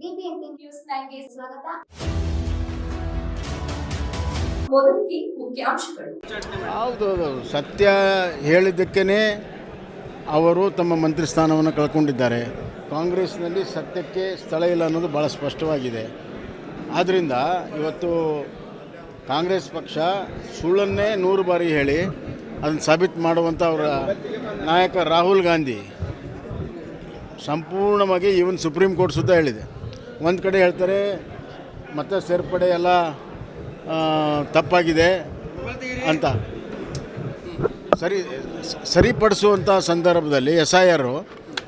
News ಸ್ವಾಗತ. ಹೌದೌದು ಸತ್ಯ ಹೇಳಿದ್ದಕ್ಕೇ ಅವರು ತಮ್ಮ ಮಂತ್ರಿ ಸ್ಥಾನವನ್ನು ಕಳ್ಕೊಂಡಿದ್ದಾರೆ. ಕಾಂಗ್ರೆಸ್ನಲ್ಲಿ ಸತ್ಯಕ್ಕೆ ಸ್ಥಳ ಇಲ್ಲ ಅನ್ನೋದು ಭಾಳ ಸ್ಪಷ್ಟವಾಗಿದೆ. ಆದ್ದರಿಂದ ಇವತ್ತು ಕಾಂಗ್ರೆಸ್ ಪಕ್ಷ ಸುಳ್ಳನ್ನೇ ನೂರು ಬಾರಿ ಹೇಳಿ ಅದನ್ನು ಸಾಬೀತು ಮಾಡುವಂಥ ಅವರ ನಾಯಕ ರಾಹುಲ್ ಗಾಂಧಿ ಸಂಪೂರ್ಣವಾಗಿ ಈವನ್ ಸುಪ್ರೀಂ ಕೋರ್ಟ್ ಸುದ್ದ ಹೇಳಿದೆ. ಒಂದು ಕಡೆ ಹೇಳ್ತಾರೆ, ಮತ್ತೆ ಸೇರ್ಪಡೆ ಎಲ್ಲ ತಪ್ಪಾಗಿದೆ ಅಂತ. ಸರಿ ಸರಿಪಡಿಸುವಂಥ ಸಂದರ್ಭದಲ್ಲಿ ಎಸ್ ಐ ಆರು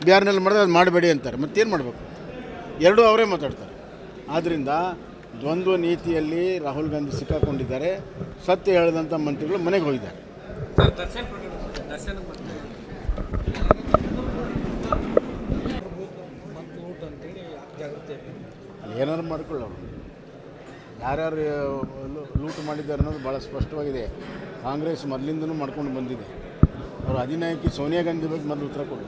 ಬಿಹಾರ್ನಲ್ಲಿ ಮಾಡಿದ್ರೆ ಅದು ಮಾಡಬೇಡಿ ಅಂತಾರೆ. ಮತ್ತೇನು ಮಾಡಬೇಕು? ಎರಡೂ ಅವರೇ ಮಾತಾಡ್ತಾರೆ. ಆದ್ದರಿಂದ ದ್ವಂದ್ವ ನೀತಿಯಲ್ಲಿ ರಾಹುಲ್ ಗಾಂಧಿ ಸಿಕ್ಕಾಕೊಂಡಿದ್ದಾರೆ. ಸತ್ಯ ಹೇಳಿದಂಥ ಮಂತ್ರಿಗಳು ಮನೆಗೆ ಹೋಗಿದ್ದಾರೆ ಸರ್ ದರ್ಶನ್ ಪ್ರಕರಣ ದರ್ಶನ ಮತ್ತು ಊಟ ಅಂತೇಳಿ ಜಾಗೃತಿ ಏನಾದ್ರು ಮಾಡ್ಕೊಳ್ಳೋರು. ಯಾರ್ಯಾರು ಲೂಟ್ ಲೂಟು ಮಾಡಿದ್ದಾರೆ ಅನ್ನೋದು ಭಾಳ ಸ್ಪಷ್ಟವಾಗಿದೆ. ಕಾಂಗ್ರೆಸ್ ಮೊದಲಿಂದನೂ ಮಾಡ್ಕೊಂಡು ಬಂದಿದೆ. ಅವರು ಅಧಿನಾಯಕಿ ಸೋನಿಯಾ ಗಾಂಧಿ ಬಗ್ಗೆ ಮೊದಲು ಉತ್ತರ ಕೊಡಿ.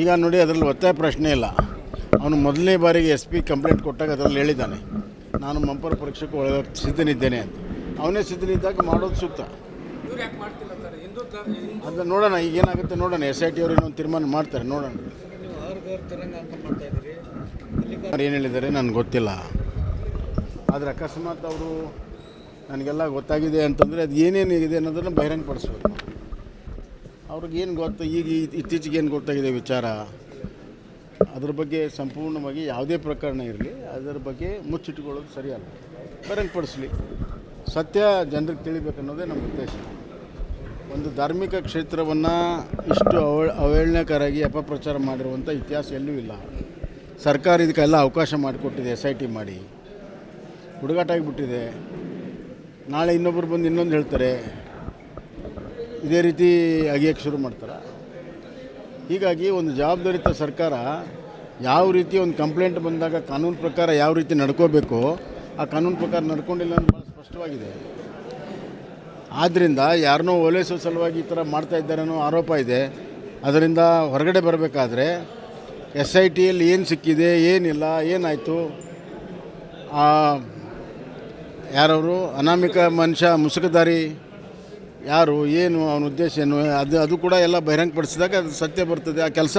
ಈಗ ನೋಡಿ ಅದರಲ್ಲಿ ಒತ್ತಾಯ ಪ್ರಶ್ನೆ ಇಲ್ಲ. ಅವನು ಮೊದಲನೇ ಬಾರಿಗೆ ಎಸ್ ಪಿ ಕಂಪ್ಲೇಂಟ್ ಕೊಟ್ಟಾಗ ಅದರಲ್ಲಿ ಹೇಳಿದ್ದಾನೆ ನಾನು ಮಂಪರ್ ಪರೀಕ್ಷೆಗೆ ಒಳಗೆ ಸಿದ್ಧನಿದ್ದೇನೆ ಅಂತ. ಅವನೇ ಸಿದ್ಧನಿದ್ದಾಗ ಮಾಡೋದು ಸೂಕ್ತ. ಇವ್ರು ಯಾಕೆ ಮಾಡ್ತಿಲ್ಲ ಸರ್ ಹಿಂದೂ ಧರ್ಮ ಹಿಂದೂ ಅದು ನೋಡೋಣ ಈಗ ಏನಾಗುತ್ತೆ ನೋಡೋಣ. ಎಸ್ ಐ ಟಿ ಅವರು ಇನ್ನೊಂದು ತೀರ್ಮಾನ ಮಾಡ್ತಾರೆ, ನೋಡೋಣ. ಅವ್ರು ಏನು ಹೇಳಿದ್ದಾರೆ ನನಗೆ ಗೊತ್ತಿಲ್ಲ. ಆದರೆ ಅಕಸ್ಮಾತ್ ಅವರು ನನಗೆಲ್ಲ ಗೊತ್ತಾಗಿದೆ ಅಂತಂದರೆ ಅದು ಇದೆ ಅನ್ನೋದನ್ನು ಬಹಿರಂಗಪಡಿಸ್ಬೇಕು. ಅವ್ರಿಗೆ ಏನು ಗೊತ್ತು, ಈಗ ಇತ್ತೀಚೆಗೆ ಏನು ಗೊತ್ತಾಗಿದೆ ವಿಚಾರ? ಅದ್ರ ಬಗ್ಗೆ ಸಂಪೂರ್ಣವಾಗಿ ಯಾವುದೇ ಪ್ರಕರಣ ಇರಲಿ, ಅದರ ಬಗ್ಗೆ ಮುಚ್ಚಿಟ್ಕೊಳ್ಳೋದು ಸರಿಯಲ್ಲ. ಬಹಿರಂಗಪಡಿಸ್ಲಿ. ಸತ್ಯ ಜನರಿಗೆ ತಿಳಿಬೇಕನ್ನೋದೇ ನಮ್ಮ ಉದ್ದೇಶ. ಒಂದು ಧಾರ್ಮಿಕ ಕ್ಷೇತ್ರವನ್ನು ಇಷ್ಟು ಅವ ಅವಹೇಳನಕರಾಗಿ ಅಪಪ್ರಚಾರ ಮಾಡಿರುವಂಥ ಇತಿಹಾಸ ಎಲ್ಲೂ ಇಲ್ಲ. ಸರ್ಕಾರ ಇದಕ್ಕೆಲ್ಲ ಅವಕಾಶ ಮಾಡಿಕೊಟ್ಟಿದೆ ಎಸ್ ಐ ಟಿ ಮಾಡಿ. ಹುಡುಗಾಟ ಆಗಿಬಿಟ್ಟಿದೆ. ನಾಳೆ ಇನ್ನೊಬ್ಬರು ಬಂದು ಇನ್ನೊಂದು ಹೇಳ್ತಾರೆ. ಇದೇ ರೀತಿ ಅಗಿಯೋಕ್ಕೆ ಶುರು ಮಾಡ್ತಾರೆ. ಹೀಗಾಗಿ ಒಂದು ಜವಾಬ್ದಾರಿತ ಸರ್ಕಾರ ಯಾವ ರೀತಿ ಒಂದು ಕಂಪ್ಲೇಂಟ್ ಬಂದಾಗ ಕಾನೂನು ಪ್ರಕಾರ ಯಾವ ರೀತಿ ನಡ್ಕೋಬೇಕು, ಆ ಕಾನೂನು ಪ್ರಕಾರ ನಡ್ಕೊಂಡಿಲ್ಲ ಅಂತ ಭಾಳ ಸ್ಪಷ್ಟವಾಗಿದೆ. ಆದ್ದರಿಂದ ಯಾರನ್ನೋ ಓಲೈಸೋ ಸಲುವಾಗಿ ಈ ಥರ ಮಾಡ್ತಾ ಇದ್ದಾರೆ ಅನ್ನೋ ಆರೋಪ ಇದೆ. ಅದರಿಂದ ಹೊರಗಡೆ ಬರಬೇಕಾದ್ರೆ ಎಸ್ ಐ ಟಿಯಲ್ಲಿ ಏನು ಸಿಕ್ಕಿದೆ, ಏನಿಲ್ಲ, ಏನಾಯಿತು? ಯಾರವರು? ಅನಾಮಿಕ ಮನುಷ್ಯ ಮುಸುಕದಾರಿ ಯಾರು, ಏನು, ಅವನ ಉದ್ದೇಶ ಏನು? ಅದು ಅದು ಕೂಡ ಎಲ್ಲ ಬಹಿರಂಗಪಡಿಸಿದಾಗ ಅದು ಸತ್ಯ ಬರ್ತದೆ. ಆ ಕೆಲಸ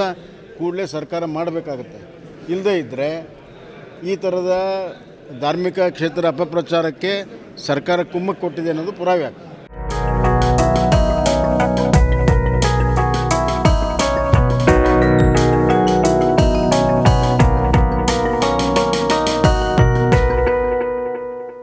ಕೂಡಲೇ ಸರ್ಕಾರ ಮಾಡಬೇಕಾಗತ್ತೆ. ಇಲ್ಲದೇ ಇದ್ದರೆ ಈ ಥರದ ಧಾರ್ಮಿಕ ಕ್ಷೇತ್ರ ಅಪಪ್ರಚಾರಕ್ಕೆ ಸರ್ಕಾರ ಕುಮ್ಮಕ್ಕೆ ಕೊಟ್ಟಿದೆ ಅನ್ನೋದು ಪುರಾವೆ ಆಗ್ತದೆ.